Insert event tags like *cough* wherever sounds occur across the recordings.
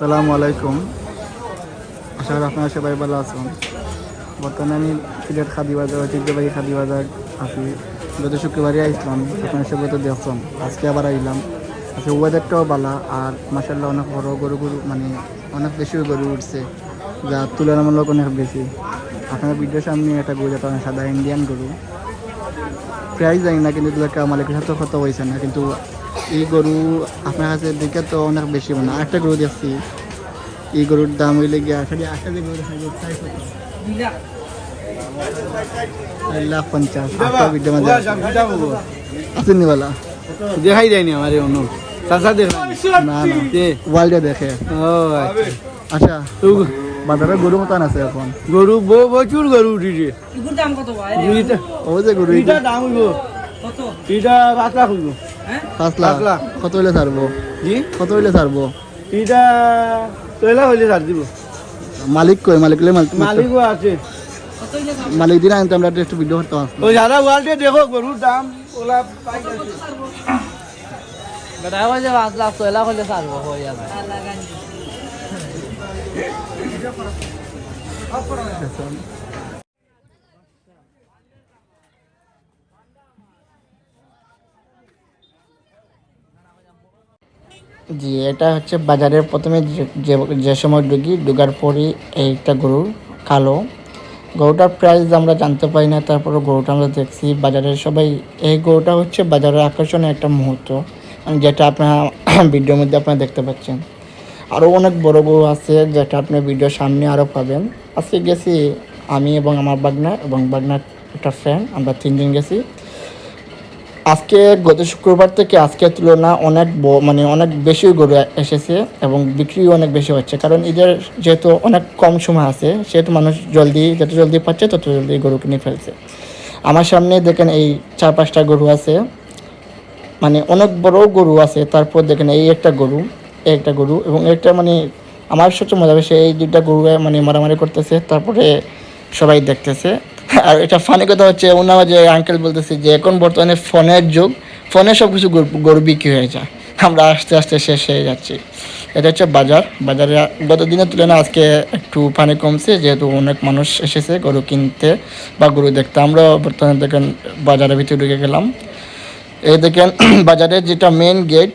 আসসালামু আলাইকুম। আশা করি আপনারা সবাই ভালো আছেন। বর্তমানে আমি সিলেট খাদি বাজার ঐতিহ্যবাহী খাদি বাজার আছি। গত শুক্রবারই আসলাম আপনার সবাই তো দেখছেন। আজকে আবার আইলাম। আজকে ওয়েদারটাও ভালো, আর মাসাল্লাহ অনেক বড় গরু গরু মানে অনেক বেশি গরু উঠছে, যা তুলনামূলক অনেক বেশি। আপনার ভিডিওর সামনে একটা গরু যেটা সাদা ইন্ডিয়ান গরু। প্রাইস জানি না, কিন্তু দুটা মালিকের সাথে কত হয়েছে না, কিন্তু এই গরু আপনার কাছে দেখে তো অনেক বেশি মানে আরেকটা গরু দেখছি। এই গরুর দাম হইলে গিয়া খালি যে গরু চার লাখ পঞ্চাশ। দেখাই যায়নি আমার অন্য চাষা দেখাই না না। ওয়ার্ল্ডে দেখে। আচ্ছা বাজারে গরু মতন আছে এখন। গরু বউ প্রচুর গরু উঠিছে দাম কত ভাই? ও যে গরু দাম হইব। কত? এটা পাঁচ লাখ হইব। পাঁচ লাখ। লাখ। কত হইলে ছাড়বো? জি কত হইলে ছাড়বো? এটা লাখ হইলে ছাড় দিব। মালিক কই? মালিক হলে মালিক মালিকও আছে। কত হইলে দাম মালিক দিন আনতে আমরা একটু ভিডিও করতে আসলাম ওই সারা ওয়ার্ল্ডে দেখো গরুর দাম ওলা পাই আছে বেটা কইছে পাঁচ লাখ ছয় লাখ হইলে ছাড়বো হয়ে যাবে। জি, এটা হচ্ছে বাজারের প্রথমে যে- যে সময় ঢুকি, ঢুকার পরই এইটা গরুর কালো। গরুটার প্রাইস আমরা জানতে পারি না তারপরে গরুটা আমরা দেখছি। বাজারের সবাই, এই গরুটা হচ্ছে বাজারের আকর্ষণের একটা মুহূর্ত। যেটা আপনার *coughs* ভিডিওর মধ্যে আপনারা দেখতে পাচ্ছেন। আরও অনেক বড় গরু আছে যেটা আপনি ভিডিওর সামনে আরও পাবেন। আজকে গেছি আমি এবং আমার বাগনা, এবং বাগনার একটা ফ্রেন্ড আমরা তিনজন গেছি। আজকে গত শুক্রবার থেকে আজকের তুলনা অনেক মানে অনেক বেশি গরু এসেছে এবং বিক্রিও অনেক বেশি হচ্ছে। কারণ এদের যেহেতু অনেক কম সময় আছে, সেহেতু মানুষ জলদি, যত জলদি পাচ্ছে তত জলদি গরু কিনে ফেলছে। আমার সামনে দেখেন এই চার পাঁচটা গরু আছে। মানে অনেক বড় গরু আছে, তারপর দেখেন এই একটা গরু, এই একটা গরু এবং একটা মানে আমার সবচেয়ে মজা বেশি এই দুইটা গরু মানে মারামারি করতেছে, তারপরে সবাই দেখতেছে। আর এটা ফানি কথা হচ্ছে ওনার যে আঙ্কেল বলতেছে যে, এখন বর্তমানে ফোনের যুগ, ফোনে সব কিছু গরু- বিক্রি হয়ে যায়। আমরা আস্তে আস্তে শেষ হয়ে যাচ্ছি। এটা হচ্ছে বাজার। বাজারে গত দিনের তুলনায় আজকে একটু পানি কমছে, যেহেতু অনেক মানুষ এসেছে গরু কিনতে বা গরু দেখতে। আমরা বর্তমানে দেখেন বাজারের ভিতরে ঢুকে গেলাম। এই দেখেন *clears throat* বাজারের যেটা মেন গেট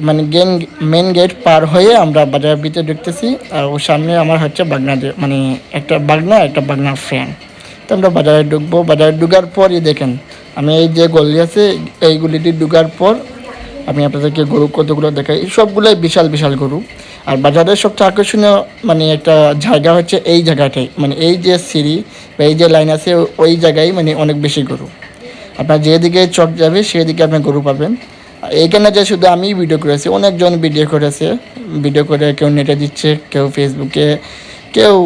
মানে গেন মেন গেট পার হয়ে আমরা বাজারের ভিতরে ঢুকতেছি। আর ওর সামনে আমার হচ্ছে বাগনা মানে একটা বাগনা, একটা বাগনার ফ্রেন্ড তো আমরা বাজারে ঢুকবো। বাজারে ঢুকার পরই দেখেন, আমি এই যে গলি আছে, এই গলিটি ঢুকার পর আমি আপনাদেরকে গরু কতগুলো দেখাই। সবগুলোই বিশাল বিশাল গরু। আর বাজারের সবচেয়ে আকর্ষণীয় মানে একটা জায়গা হচ্ছে এই জায়গাটাই। মানে এই যে সিঁড়ি বা এই যে লাইন আছে, ওই জায়গায় মানে অনেক বেশি গরু। আপনার যেদিকে চক যাবে, সেদিকে আপনি গরু পাবেন। এইখানে যে শুধু আমি ভিডিও করেছি, অনেকজন ভিডিও করেছে। ভিডিও করে কেউ নেটে দিচ্ছে, কেউ ফেসবুকে কেউ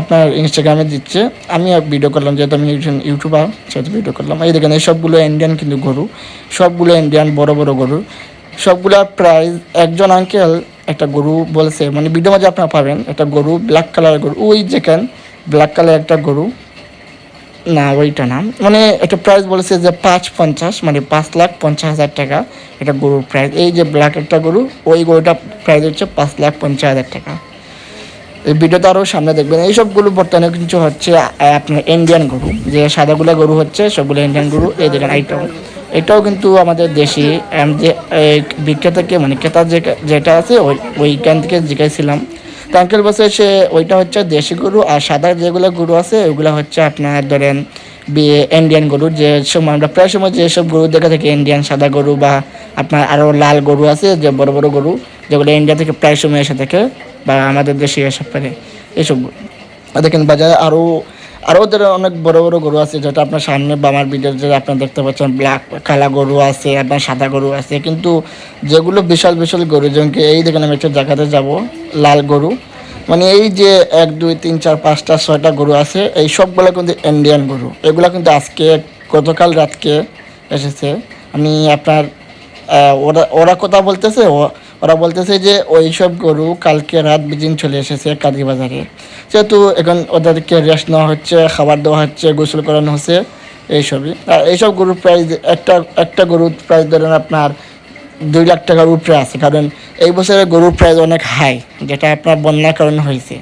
আপনার ইনস্টাগ্রামে দিচ্ছে। আমি ভিডিও করলাম, যেহেতু আমি একজন ইউটিউবার সেহেতু ভিডিও করলাম। এই দেখেন, এই সবগুলো ইন্ডিয়ান কিন্তু গরু। সবগুলো ইন্ডিয়ান বড় বড় গরু। সবগুলা প্রাইস একজন আঙ্কেল একটা গরু বলছে মানে ভিডিও মাঝে আপনারা পাবেন, একটা গরু ব্ল্যাক কালারের গরু। ওই যেখান ব্ল্যাক কালার একটা গরু। না, ওইটা না। মানে একটা প্রাইস বলেছে যে পাঁচ পঞ্চাশ মানে পাঁচ লাখ পঞ্চাশ হাজার টাকা এটা গরুর প্রাইস এই যে ব্ল্যাক একটা গরু, ওই গরুটা প্রাইস হচ্ছে পাঁচ লাখ পঞ্চাশ হাজার টাকা। এই ভিডিওতে আরও সামনে দেখবেন, এই সবগুলো বর্তমানে কিছু হচ্ছে আপনার ইন্ডিয়ান গরু। যে সাদাগুলো গরু হচ্ছে, সবগুলো ইন্ডিয়ান গরু, এই দেখেন এইটাও এটাও কিন্তু আমাদের দেশি যে বিক্রেতাকে মানে ক্রেতা যে, যেটা আছে, ওই, ওইখান থেকে জিজ্ঞাসছিলাম তো বলছে সে, ওইটা হচ্ছে দেশি গরু, আর সাদা যেগুলো গরু আছে, ওইগুলো হচ্ছে আপনার ধরেন ইন্ডিয়ান গরু, যে সময় আমরা প্রায় সময় যেসব গরু দেখে থাকি ইন্ডিয়ান সাদা গরু বা আপনার আরও লাল গরু আছে, যে বড় বড় গরু, যেগুলো ইন্ডিয়া থেকে প্রায় সময় এসে থাকে। বা আমাদের দেশে এসে পারে এইসব দেখেন বাজারে আরও আরও ওদের অনেক বড় বড় গরু আছে যেটা আপনার সামনে বা আমার ভিডিওতে আপনার দেখতে পাচ্ছেন ব্ল্যাক কালা গরু আছে, আপনার সাদা গরু আছে, কিন্তু যেগুলো বিশাল বিশাল গরু, যেমন কি এই দেখেন আমি একটা জায়গাতে যাব, লাল গরু। মানে এই যে এক, দুই, তিন, চার, পাঁচটা, ছয়টা গরু আছে, এই সবগুলো কিন্তু ইন্ডিয়ান গরু। এগুলো কিন্তু আজকে, গতকাল রাতকে এসেছে। আমি আপনার ওরা ওরা কথা বলতেছে ওরা বলতেছে যে ওই সব গরু কালকে রাত বিজিন চলে এসেছে কাদি বাজারে। যেহেতু এখন ওদেরকে রেস্ট নেওয়া হচ্ছে, খাবার দেওয়া হচ্ছে, গোসল করানো হচ্ছে, এইসবই। আর এইসব গরুর প্রাইস একটা একটা গরুর প্রাইস ধরেন আপনার দুই লাখ টাকার উপরে আছে, কারণ এই বছরে গরুর প্রাইস অনেক হাই, যেটা আপনার বন্যার কারণে হয়েছে।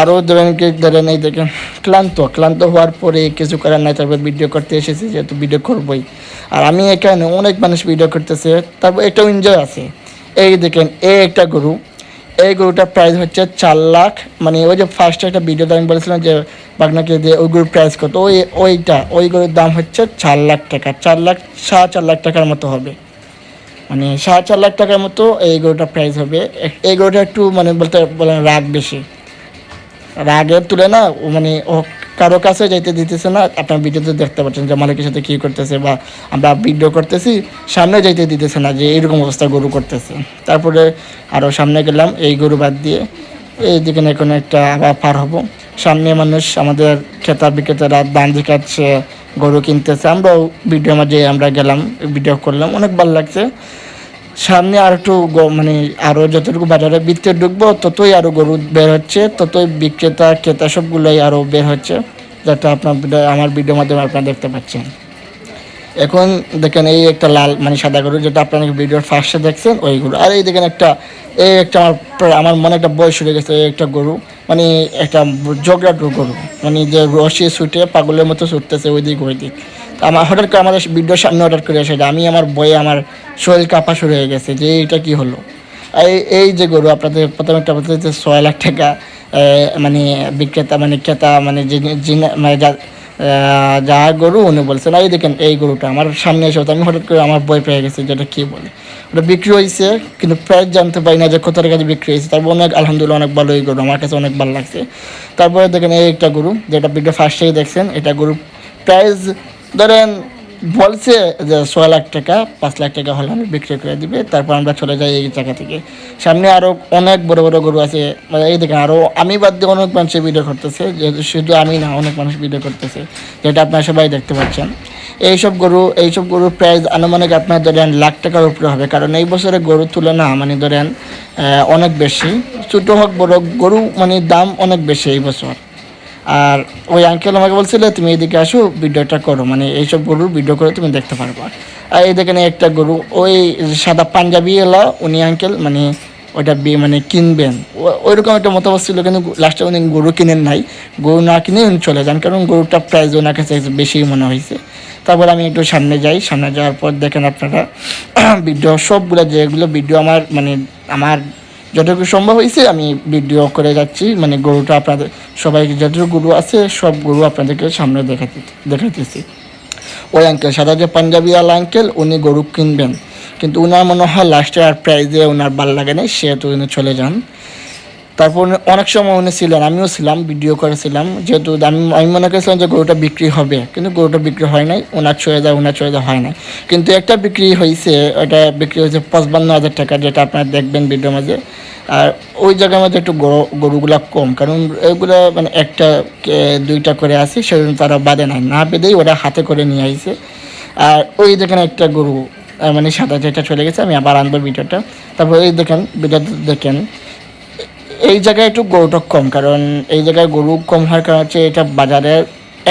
আরও ধরেন কি, ধরেন এই দেখেন, ক্লান্ত ক্লান্ত হওয়ার পরে কিছু করার নাই, তারপর ভিডিও করতে এসেছি, যেহেতু ভিডিও করবই। আর আমি এখানে অনেক মানুষ ভিডিও করতেছে, তারপর এটাও এনজয় আছে। এই দেখেন, এই একটা গরু। এই গরুটার প্রাইস হচ্ছে চার লাখ। মানে ওই যে ফার্স্টে একটা ভিডিওতে আমি বলেছিলাম যে বাগনাকে দিয়ে ওই গরুর প্রাইস কত। ওই, ওইটা, ওই গরুর দাম হচ্ছে চার লাখ টাকা। চার লাখ, সাড়ে চার লাখ টাকার মতো হবে। মানে সাড়ে চার লাখ টাকার মতো এই গরুটার প্রাইস হবে। এই গরুটা একটু মানে বলতে বলেন রাগ বেশি। রাগের তুলে না ও মানে ও কারও কাছে যাইতে দিতেছে না, আপনার ভিডিওতে দেখতে পাচ্ছেন যে মালিকের সাথে কী করতেছে বা আমরা ভিডিও করতেছি, সামনে যাইতে দিতেছে না যে এরকম অবস্থা গরু করতেছে। তারপরে আরও সামনে গেলাম, এই গরু বাদ দিয়ে এই দিকে না কোনো একটা আবার পার হব। সামনে মানুষ, আমাদের ক্রেতা বিক্রেতারা দান দেখাচ্ছে গরু কিনতেছে, আমরাও ভিডিও মাঝে আমরা গেলাম ভিডিও করলাম, অনেক ভালো লাগছে। সামনে আর একটু মানে আরও যতটুকু বাজারে ভিতরে ঢুকবো, ততই আরও গরু বের হচ্ছে, ততই বিক্রেতা, ক্রেতা সবগুলোই আরও বের হচ্ছে, যাতে আপনার আমার ভিডিওর মাধ্যমে আপনারা দেখতে পাচ্ছেন। এখন দেখেন এই একটা লাল মানে সাদা গরু, যেটা আপনার ভিডিওর ফার্স্টে দেখছেন, ওই গরু। আর এই দেখেন একটা, এই একটা আমার আমার মনে একটা বয়স হয়ে গেছে, এই একটা গরু। মানে একটা জগড়াটু গরু। মানে যে রশি ছুটে পাগলের মতো ছুটতেছে ওই দিক ওই দিক আমার হঠাৎ করে আমাদের ভিডিওর সামনে অর্ডার করে এসে আমি আমার বইয়ে আমার শরীর কাঁপা শুরু হয়ে গেছে যে, এইটা কি হলো? এই এই যে গরু, আপনাদের প্রথমে একটা যে, ছয় লাখ টাকা মানে বিক্রেতা মানে ক্রেতা মানে মানে যা যা গরু, উনি বলছেন, এই দেখেন, এই গরুটা আমার সামনে এসে আমি হঠাৎ করে আমার বই পেয়ে গেছে, যেটা কী বলে? ওটা বিক্রি হয়েছে, কিন্তু প্রাইস জানতে পারি না যে কত দিয়ে বিক্রি হয়েছে। তারপর অনেক, আলহামদুলিল্লাহ, অনেক ভালো এই গরু, আমার কাছে অনেক ভালো লাগছে। তারপরে দেখেন, এই একটা গরু, যেটা ভিডিও ফার্স্টেই দেখছেন, এটা গরু প্রাইস ধরেন বলছে যে ছয় লাখ টাকা, পাঁচ লাখ টাকা হলে আমি বিক্রি করে দিবে, তারপর আমরা চলে যাই এই জায়গা থেকে। সামনে আরও অনেক বড় বড় গরু আছে মানে এই দেখেন আরও আমি বাদ দিয়ে অনেক মানুষ ভিডিও করতেছে যেহেতু শুধু আমি না, অনেক মানুষ ভিডিও করতেছে, যেটা আপনারা সবাই দেখতে পাচ্ছেন। এইসব গরু, এইসব গরুর প্রাইস আনুমানিক আপনার ধরেন লাখ টাকার উপরে হবে, কারণ এই বছরে গরুর তুলনা মানে ধরেন অনেক বেশি। ছোটো হোক, বড় গরু মানে দাম অনেক বেশি এই বছর। আর ওই আঙ্কেল আমাকে বলছিল, তুমি এদিকে আসো, ভিডিওটা করো। মানে এইসব গরুর ভিডিও করে তুমি দেখতে পারবা। আর এই দেখেন একটা গরু, ওই সাদা পাঞ্জাবি এলা, উনি আঙ্কেল মানে ওইটা বিয়ে মানে কিনবেন। ওইরকম একটা মতামত ছিল, কিন্তু লাস্টে উনি গরু কিনেন নাই। গরু না কিনে উনি চলে যান, কারণ গরুটা প্রাইস ওনার কাছে বেশি মনে হয়েছে। তারপর আমি একটু সামনে যাই, সামনে যাওয়ার পর দেখেন আপনারা *clears throat* ভিডিও সবগুলো যেগুলো ভিডিও আমার মানে আমার যতটুকু সম্ভব হয়েছে, আমি ভিডিও করে যাচ্ছি। মানে গরুটা আপনাদের, সবাই যতটুকু গরু আছে, সব গরু আপনাদেরকে সামনে দেখাতে দেখাইতেছি ওই আঙ্কেল সাদা যে পাঞ্জাবি আলা আঙ্কেল উনি গরু কিনবেন। কিন্তু উনার মনে হয় লাস্টে আর প্রাইজে ওনার ভালো লাগে না সেহেতু উনি চলে যান। তারপর অনেক সময় উনি ছিলেন, আমিও ছিলাম ভিডিও করেছিলাম যেহেতু আমি আমি মনে করেছিলাম যে গরুটা বিক্রি হবে, কিন্তু গরুটা বিক্রি হয় নাই ওনার ছয় হাজার ওনার ছয় হাজার হয় নাই। কিন্তু একটা বিক্রি হয়েছে, ওটা বিক্রি হয়েছে পঁচপান্ন হাজার টাকা, যেটা আপনারা দেখবেন ভিডিওর মাঝে। আর ওই জায়গার মধ্যে একটু গরু, গরুগুলা কম, কারণ এগুলো মানে একটা দুইটা করে আছে, সেজন্য তারা বাঁধে নাই। না বেঁধেই ওরা হাতে করে নিয়ে আইছে। আর ওই দেখেন একটা গরু মানে সাদা যেটা চলে গেছে, আমি আবার আনব ভিডিওটা তারপর এই দেখেন ভিডিওটা দেখেন। এই জায়গায় একটু গরুটা কম, কারণ এই জায়গায় গরু কম হওয়ার কারণ হচ্ছে এটা বাজারের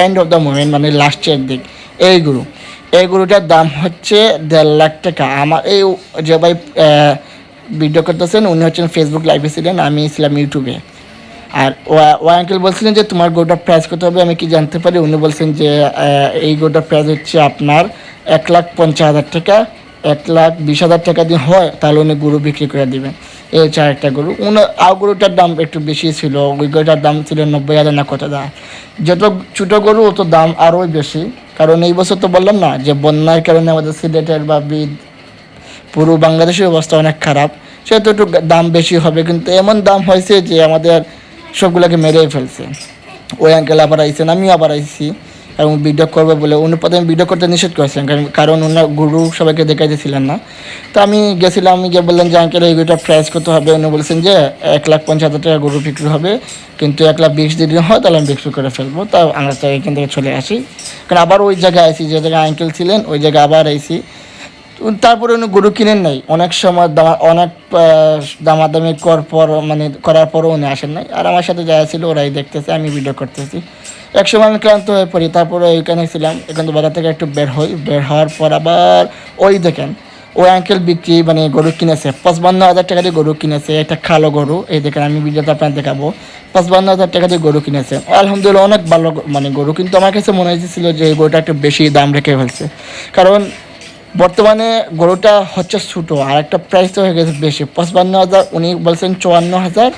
এন্ড অফ দ্য মোমেন্ট মানে লাস্টের দিক। এই গরু, এই গরুটার দাম হচ্ছে দেড় লাখ টাকা। আমার এই যে ভাই ভিডিও করতেছেন, উনি হচ্ছেন ফেসবুক লাইভে ছিলেন, আমি ছিলাম ইউটিউবে আর ও- আঙ্কেল বলছিলেন যে, তোমার গোটার প্রাইস কত হবে? আমি কি জানতে পারি? উনি বলছেন যে এই গোটার প্রাইস হচ্ছে আপনার এক লাখ পঞ্চাশ হাজার টাকা। এক লাখ বিশ হাজার টাকা দিয়ে হয়, তাহলে উনি গরু বিক্রি করে দিবেন। এই হচ্ছে আরেকটা গরু। উনি, আর গরুটার দাম একটু বেশি ছিল। ওই গরুটার দাম ছিল নব্বই হাজার না কত দাম। যত ছোটো গরু, অত দাম আরোই বেশি। কারণ এই বছর তো বললাম না যে, বন্যার কারণে আমাদের সিলেটের বা বিদ পুরো বাংলাদেশের অবস্থা অনেক খারাপ। সেহেতু একটু দাম বেশি হবে। কিন্তু এমন দাম হয়েছে যে, আমাদের সবগুলোকে মেরে ফেলছে। ওই আঙ্কেল আবার আইসেন আমিও আবার আইসি এবং ভিডিও করবে বলে উনি প্রথমে ভিডিও করতে নিষেধ করেছিলেন কারণ ওনার গুরু সবাইকে দেখাইতেছিলেন না। তো আমি গেছিলাম, আমি গিয়ে বললেন যে, আঙ্কেল, এই গুরুটা প্রাইস কত হবে? উনি বলছেন যে, এক লাখ পঞ্চাশ হাজার টাকা গরু বিক্রি হবে, কিন্তু এক লাখ বিশ দিন হয়, তাহলে আমি বিক্রি করে ফেলব। তা আমরা এখান থেকে চলে আসি। কারণ আবার ওই জায়গায় আইসি যে জায়গায় আঙ্কেল ছিলেন, ওই জায়গায় আবার আইসি তারপরে উনি গরু কিনেন নাই। অনেক সময় দামা অনেক দামাদামি কর পর মানে করার পরও উনি আসেন নাই। আর আমার সাথে যারা ছিল ওরাই দেখতেছে, আমি ভিডিও করতেছি। এক সময় আমি ক্লান্ত হয়ে পড়ি, তারপরে ওইখানে ছিলাম। এখান তো বাজার থেকে একটু বের হই, বের হওয়ার পর আবার ওই দেখেন, ওই আঙ্কেল বিক্রি মানে গরু কিনেছে। পঁচপান্ন হাজার টাকা দিয়ে গরু কিনেছে, একটা খালো গরু। এই দেখেন, আমি ভিডিওতে আপনার দেখাবো। পঁচপান্ন হাজার টাকা দিয়ে গরু কিনেছে। আলহামদুলিল্লাহ, অনেক ভালো মানে গরু। কিন্তু আমার কাছে মনে হয়েছিল যে এই গরুটা একটু বেশি দাম রেখে ফেলছে। কারণ বর্তমানে গরুটা হচ্ছে ছোটো, আর একটা প্রাইস হয়ে গেছে বেশি। পঁচপান্ন হাজার, উনি বলছেন চুয়ান্ন হাজার,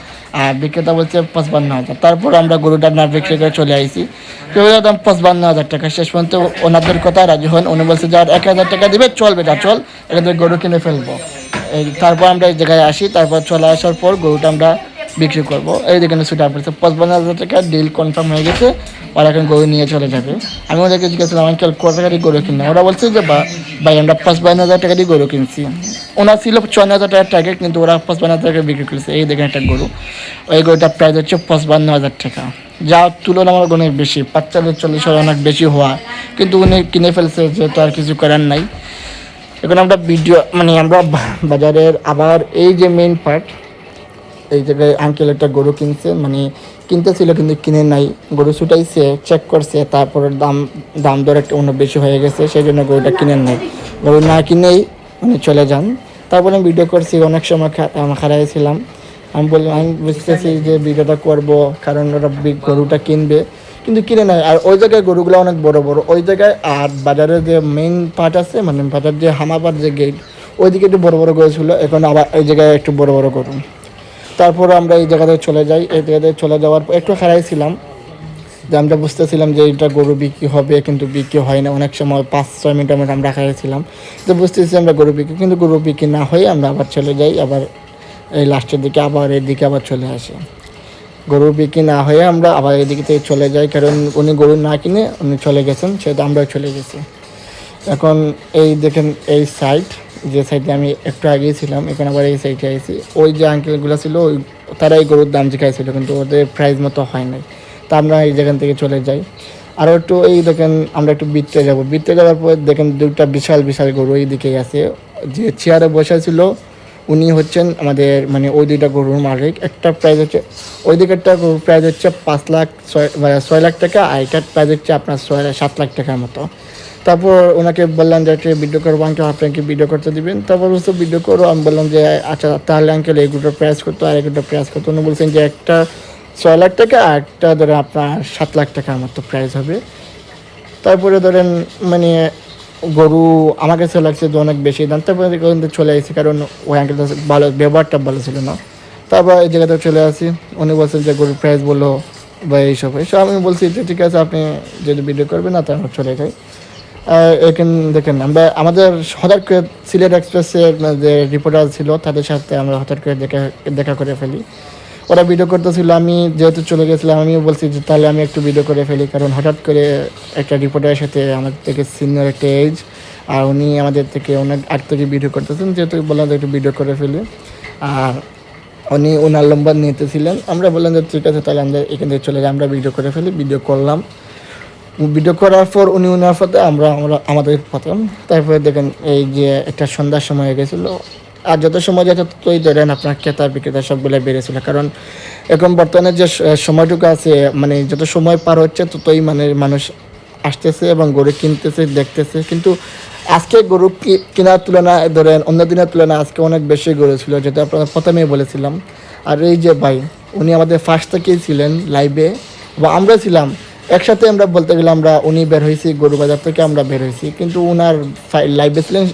আর বিক্রেতা বলছে পঁচপান্ন হাজার। তারপর আমরা গরুটা না বিক্রি করে চলে আইছি। কেউ দাম পঁচপান্ন হাজার টাকা। শেষ পর্যন্ত ওনাদের কথা রাজি হন। উনি বলছে যে আর এক হাজার টাকা দিবে, চল বেটা, চল থেকে গরু কিনে ফেলব। এই তারপর আমরা এই জায়গায় আসি, তারপর চলে আসার পর গরুটা আমরা বিক্রি করব। এই যেখানে সুটা পড়েছে পঁচপান্ন হাজার টাকা ডিল কনফার্ম হয়ে গেছে। ওরা এখন গরু নিয়ে চলে যাবে। আমি ওদেরকে জিজ্ঞেস আমি কত টাকা দিয়ে গরু কিনলাম ওরা বলছে যে ভাই, আমরা পঁচপান্ন হাজার টাকা দিয়ে গরু কিনছি। ওনার ছিল চুয়ান্ন হাজার টাকার টার্গেট কিন্তু ওরা পঁচপান্ন হাজার টাকা বিক্রি করেছে। এই দেখেন একটা গরু। ওই গরুটার প্রাইস হচ্ছে পঁচপান্ন হাজার টাকা। যা তুলনামূলক অনেক বেশি, পাঁচচল্লিশ, চল্লিশ হাজার অনেক বেশি হওয়া। কিন্তু উনি কিনে ফেলছে, যেহেতু আর কিছু করার নাই। এখন আমরা ভিডিও মানে আমরা বাজারের আবার এই যে মেইন পার্ট এই জায়গায় আঙ্কেল একটা গরু কিনছে। মানে কিনতেছিল কিন্তু কিনে নাই। গরু ছুটাইছে চেক করছে, তারপরে দাম দাম দর একটা অন্য বেশি হয়ে গেছে সেই জন্য গরুটা কিনেন নাই। গরু না কিনেই উনি চলে যান। তারপরে আমি ভিডিও করছি, অনেক সময় খারাইছিলাম আমি বললাম, আমি বুঝতেছি যে ভিডিওটা করব, কারণ ওরা গরুটা কিনবে। কিন্তু কিনে নেয় আর ওই জায়গায় গরুগুলো অনেক বড় বড়। ওই জায়গায় আর বাজারের যে মেইন পার্ট আছে মানে বাজার যে হামাবার যে গেট ওইদিকে একটু বড় বড় গরু ছিল। এখন আবার ওই জায়গায় একটু বড় বড় গরু। তারপর আমরা এই জায়গাতে চলে যাই। এই জায়গাতে চলে যাওয়ার পর একটু হারাইছিলাম। যে আমরা বুঝতেছিলাম যে এটা গরু বিক্রি হবে, কিন্তু বিক্রি হয় না। অনেক সময় পাঁচ, ছয় মিনিটের মধ্যে আমরা হারাইছিলাম। তো বুঝতেছি আমরা গরু বিক্রি, কিন্তু গরু বিক্রি না হয়ে আমরা আবার চলে যাই। আবার এই লাস্টের দিকে, আবার এদিকে আবার চলে আসি। গরু বিক্রি না হয়ে আমরা আবার এদিকে চলে যাই, কারণ উনি গরু না কিনে উনি চলে গেছেন, সেহেতু আমরাও চলে গেছি। এখন এই দেখেন, এই সাইড যে সাইডে আমি একটু আগেই ছিলাম, এখন আবার এই সাইডে আইছি। ওই যে আঙ্কেলগুলো ছিল, ওই তারা এই গরুর দাম জিজ্ঞাসা কিন্তু ওদের প্রাইস মতো হয় নাই। তা আমরা এই জায়গান থেকে চলে যাই। আরও একটু এই দেখেন, আমরা একটু বৃত্তে যাব। বৃত্তে যাওয়ার পর দেখেন দুটা বিশাল বিশাল গরু এই দিকে আছে। যে চেয়ারে বসে ছিল, উনি হচ্ছেন আমাদের মানে ওই দুইটা গরুর মালিক। একটা প্রাইস হচ্ছে, ওই দিকেরটা গরুর প্রাইস হচ্ছে পাঁচ লাখ ছয় মানে ছয় লাখ টাকা, আর এটার প্রাইস হচ্ছে আপনার ছয়, সাত লাখ টাকার মতো। তারপর ওনাকে বললাম যে, একটা ভিডিও করব আঙ্কেল আপনাকে ভিডিও করতে দিবেন। তারপর বলছে ভিডিও করো, আমি বললাম যে আচ্ছা তাহলে আঙ্কেল এগুলোর প্রাইস করতো আর এগুলোর প্রাইস করতো উনি বলছেন যে, একটা ছয় লাখ টাকা, আর একটা ধরেন আপনার সাত লাখ টাকার মতো প্রাইস হবে। তারপরে ধরেন মানে গরু আমার কাছে লাগছে যে অনেক বেশি দাম, তারপরে থেকে চলে আসি কারণ ওই আঙ্কেল ভালো, ব্যবহারটা ভালো ছিল না। তারপর এই জায়গাতে চলে আসি, উনি বলছেন যে, গরুর প্রাইস বলো বা এইসব। এইসব আমি বলছি যে, ঠিক আছে, আপনি যদি ভিডিও করবেন না, তাহলে চলে যাই। এখানে দেখেন, আমরা আমাদের হঠাৎ করে সিলেট এক্সপ্রেসের যে রিপোর্টার ছিল, তাদের সাথে আমরা হঠাৎ করে দেখা দেখা করে ফেলি। ওরা ভিডিও করতেছিল, আমি যেহেতু চলে গেছিলাম, আমিও বলছি যে তাহলে আমি একটু ভিডিও করে ফেলি, কারণ হঠাৎ করে একটা রিপোর্টারের সাথে আমাদের থেকে সিনিয়র একটা এজ আর উনি আমাদের থেকে অনেক আগ থেকে ভিডিও করতেছেন, যেহেতু বললাম একটু ভিডিও করে ফেলি। আর উনি ওনার নম্বর নিতেছিলেন, আমরা বললাম যে ঠিক আছে, তাহলে আমরা এখান থেকে চলে যাই, আমরা ভিডিও করে ফেলি ভিডিও করলাম। ভিডিও করার পর উনি ওনার পথে আমরা আমরা, আমাদের পথে তারপরে দেখেন এই যে একটা সন্ধ্যার সময় হয়ে গেছিল। আর যত সময় যেত ততই ধরেন আপনার ক্রেতা বিক্রেতা সবগুলো বেড়েছিল। কারণ এখন বর্তমানে যে সময়টুকু আছে মানে যত সময় পার হচ্ছে ততই মানে মানুষ আসতেছে এবং গরু কিনতেছে, দেখতেছে। কিন্তু আজকে গরু কেনার তুলনায় ধরেন অন্য দিনের তুলনায় আজকে অনেক বেশি গরু ছিল, যেটা আপনার প্রথমেই বলেছিলাম। আর এই যে ভাই, উনি আমাদের ফার্স্ট থেকেই ছিলেন লাইভে বা আমরা ছিলাম একসাথে আমরা বলতে গেলে আমরা উনি বের হয়েছি, গরু বাজার থেকে আমরা বের হয়েছি। কিন্তু উনার লাইভে ছিলেন,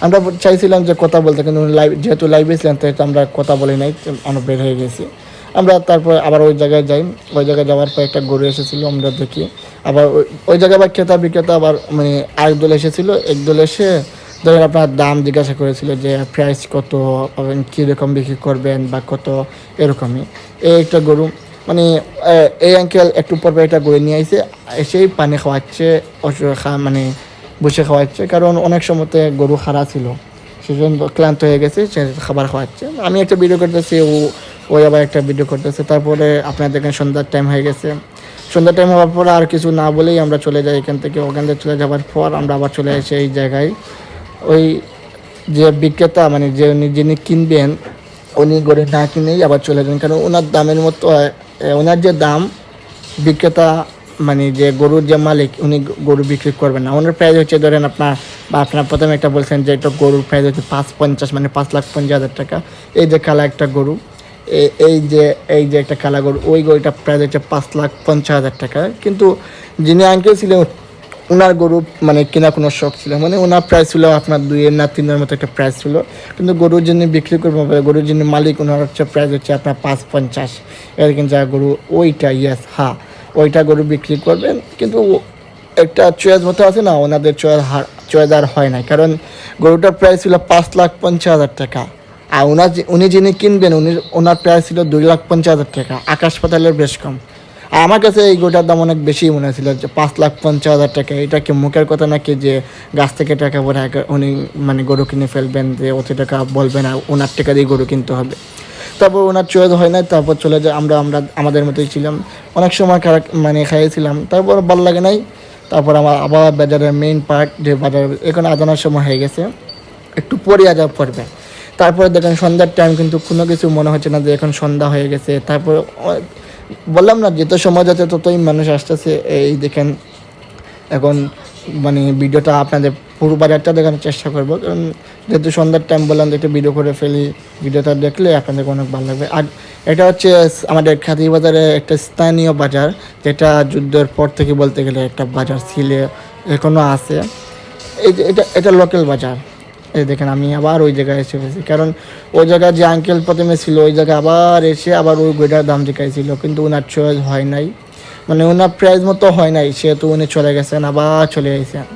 আমরা চাইছিলাম যে কথা বলতে, কিন্তু উনি লাইভ যেহেতু লাইভে ছিলেন, তাই আমরা কথা বলি নাই আমরা বের হয়ে গেছি। আমরা তারপর আবার ওই জায়গায় যাই। ওই জায়গায় যাওয়ার পর একটা গরু এসেছিল, আমরা দেখি। আবার ওই- জায়গায় আবার ক্রেতা বিক্রেতা আবার মানে আরেক দল এসেছিল। এক দল এসে ধরেন আপনার দাম জিজ্ঞাসা করেছিল যে প্রাইস কত কীরকম বিক্রি করবেন বা কত, এরকমই। এই একটা গরু মানে এই আঙ্কেল একটু পর পর একটা গরু নিয়ে আইসে এসেই পানি খাওয়াচ্ছে মানে বসে খাওয়াচ্ছে, কারণ অনেক সময়তে গরু খারা ছিল। সেজন্য ক্লান্ত হয়ে গেছে, সে খাবার খাওয়াচ্ছে। আমি একটা ভিডিও করতেছি, ও, ওই আবার একটা ভিডিও করতেছে। তারপরে আপনার দেখেন সন্ধ্যার টাইম হয়ে গেছে। সন্ধ্যার টাইম হওয়ার পর আর কিছু না বলেই আমরা চলে যাই এখান থেকে। ওখান থেকে চলে যাওয়ার পর আমরা আবার চলে আসি এই জায়গায়। ওই যে বিক্রেতা মানে যে উনি, যিনি কিনবেন, উনি গরু না কিনেই আবার চলে যান। কারণ ওনার দামের মতো ওনার যে দাম বিক্রেতা মানে যে গরুর যে মালিক, উনি গরু বিক্রি করবেন না। ওনার প্রাইস হচ্ছে ধরেন আপনার, বা আপনার প্রথমে একটা বলছেন যে এটা গরুর প্রাইস হচ্ছে পাঁচ পঞ্চাশ মানে পাঁচ লাখ পঞ্চাশ হাজার টাকা। এই যে কালা একটা গরু এই যে এই যে একটা কালা গরু, ওই গরুটা প্রাইস হচ্ছে পাঁচ লাখ পঞ্চাশ হাজার টাকা। কিন্তু যিনি আঙ্কেল ছিলেন ওনার গরু মানে কেনা কোনো শখ ছিল? মানে ওনার প্রাইস ছিল আপনার দুইয়ের না তিনের মতো একটা প্রাইস ছিল। কিন্তু গরুর জন্য বিক্রি করব গরুর জন্য মালিক ওনার হচ্ছে প্রাইস হচ্ছে আপনার পাঁচ পঞ্চাশ। এর কিন্তু যা গরু, ওইটা ইয়েস হ্যাঁ ওইটা গরু বিক্রি করবেন। কিন্তু একটা চয়েস মতো আছে না, ওনাদের চয়েস হার, চয়েস আর হয় না কারণ গরুটার প্রাইস ছিল পাঁচ লাখ পঞ্চাশ হাজার টাকা। আর ওনার উনি যিনি কিনবেন, উনি, ওনার প্রাইস ছিল দুই লাখ পঞ্চাশ হাজার টাকা। আকাশ পাতালের বেশ কম। আমার কাছে এই গোটার দাম অনেক বেশি মনে হয়েছিল, যে পাঁচ লাখ পঞ্চাশ হাজার টাকা। এটা কি মুখের কথা নাকি যে গাছ থেকে টাকা পরে উনি মানে গরু কিনে ফেলবেন, যে অত টাকা বলবেন আর ওনার টাকা দিয়ে গরু কিনতে হবে। তারপর ওনার চয়েস হয় না তারপর চলে যায়, আমরা আমরা আমাদের মতোই ছিলাম। অনেক সময় খারাপ মানে খাইয়েছিলাম, তারপর ভালো লাগে নাই। তারপর আমার আবার বাজারের মেইন পার্ট যে বাজার এখন আদানোর সময় হয়ে গেছে, একটু পরে আজাব পড়বে। তারপরে দেখেন সন্ধ্যার টাইম কিন্তু কোনো কিছু মনে হচ্ছে না যে এখন সন্ধ্যা হয়ে গেছে। তারপর বললাম না, যত সময় যাচ্ছে ততই মানুষ আসতেছে। এই দেখেন, এখন মানে ভিডিওটা আপনাদের পুরো বাজারটা দেখানোর চেষ্টা করব। কারণ যেহেতু সন্ধ্যার টাইম বললাম যে একটু ভিডিও করে ফেলি, ভিডিওটা দেখলে আপনাদের অনেক ভালো লাগবে। আর এটা হচ্ছে আমাদের খাদি বাজারে একটা স্থানীয় বাজার, যেটা যুদ্ধের পর থেকে বলতে গেলে একটা বাজার ছিল এখনও আছে। এটা এটা লোকাল বাজার। এই দেখেন, আমি আবার ওই জায়গায় এসে গেছি কারণ ওই জায়গায় যে আঙ্কেল প্রথমে ছিল, ওই জায়গায় আবার এসে আবার ওই গোটার দাম জিজ্ঞাসছিল কিন্তু ওনার চয়েস হয় নাই। মানে ওনার প্রাইস মতো হয় নাই, সেহেতু উনি চলে গেছেন, আবার চলে গেছেন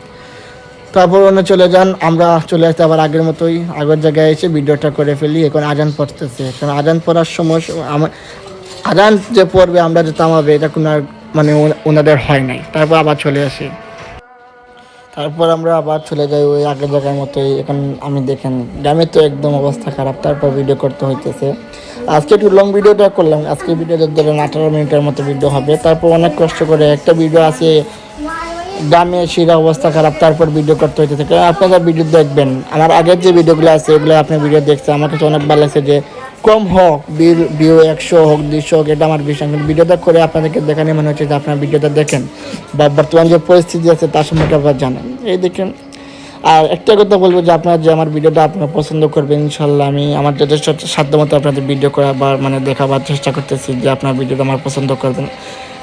তারপর উনি চলে যান, আমরা চলে আসতে আবার আগের মতোই আগের জায়গায় এসে ভিডিওটা করে ফেলি, এখন আজান পড়তেছে। কারণ আজান পড়ার সময় আমার আজান যে পড়বে, আমরা যে থামাবে, এটা কোনো মানে ওনাদের হয় নাই। তারপর আবার চলে আসি। তারপর আমরা আবার চলে যাই ওই আগের জায়গার মতোই। এখন আমি দেখেন, গ্রামে তো একদম অবস্থা খারাপ, তারপর ভিডিও করতে হইতেছে। আজকে একটু লং ভিডিওটা করলাম। আজকে ভিডিও ধরেন আঠারো মিনিটের মতো ভিডিও হবে। তারপর অনেক কষ্ট করে একটা ভিডিও আছে গ্রামে সেরা অবস্থা খারাপ, তারপর ভিডিও করতে হইতেছে কারণ আপনারা ভিডিও দেখবেন। আমার আগের যে ভিডিওগুলো আছে ওগুলো আপনি ভিডিও দেখছেন। আমার কাছে অনেক ভালো লাগছে যে, কম হোক ভিউ একশো হোক, দুইশো হোক, এটা আমার বিষয় কিন্তু ভিডিওটা করে আপনাদেরকে দেখানো মনে হচ্ছে যে আপনার ভিডিওটা দেখেন। বা বর্তমান যে পরিস্থিতি আছে, তার সম্পর্কে আপনারা জানেন। এই দেখেন, আর একটা কথা বলব যে, আপনার যে আমার ভিডিওটা আপনারা পছন্দ করবেন ইনশাল্লাহ আমি আমার যথেষ্ট সাধ্য মতো আপনাদের ভিডিও করা বা মানে দেখাবার চেষ্টা করতেছি যে, আপনার ভিডিওটা আমার পছন্দ করবেন।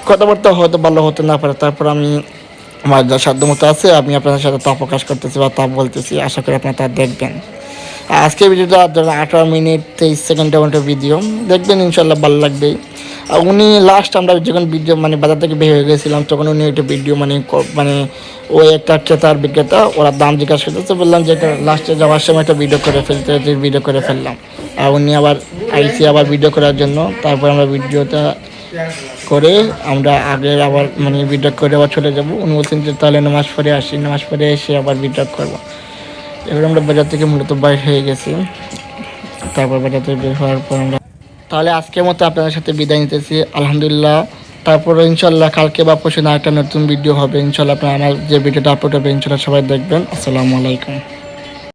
কথাবার্তা হয়তো ভালো হতে না পারে, তারপর আমি আমার যা সাধ্য মতো আছে, আমি আপনাদের সাথে তা প্রকাশ করতেছি বা তা বলতেছি। আশা করি আপনারা তা দেখবেন। আর আজকের ভিডিওটা ধরেন আঠারো মিনিট তেইশ সেকেন্ডের মতো ভিডিও। দেখবেন ইনশাল্লাহ ভালো লাগবে। উনি লাস্ট আমরা যখন ভিডিও মানে বাজার থেকে বের হয়ে গেছিলাম, তখন উনি একটা ভিডিও মানে মানে ওই একটা ক্রেতার বিক্রেতা, ওরা দাম জিজ্ঞাসা করতেছে, বললাম যে লাস্টে যাওয়ার সময় একটা ভিডিও করে ফেলতে ভিডিও করে ফেললাম। আর উনি আবার আইসি আবার ভিডিও করার জন্য, তারপর আমরা ভিডিওটা করে আমরা আগে আবার মানে ভিডিও করে আবার চলে যাব। যে তাহলে নামাজ পড়ে আসি, নামাজ পড়ে এসে আবার ভিডিও করব। এবার আমরা বাজার থেকে মূলত বাইর হয়ে গেছি। তারপর বাজার থেকে বের হওয়ার পর আমরা তাহলে আজকের মতো আপনাদের সাথে বিদায় নিতেছি। আলহামদুলিল্লাহ। তারপরে ইনশাল্লাহ কালকে বা পরশু দিন একটা নতুন ভিডিও হবে। ইনশাল্লাহ আপনার আমার যে ভিডিওটা আপলোড হবে ইনশাল্লাহ সবাই দেখবেন। আসসালামু আলাইকুম।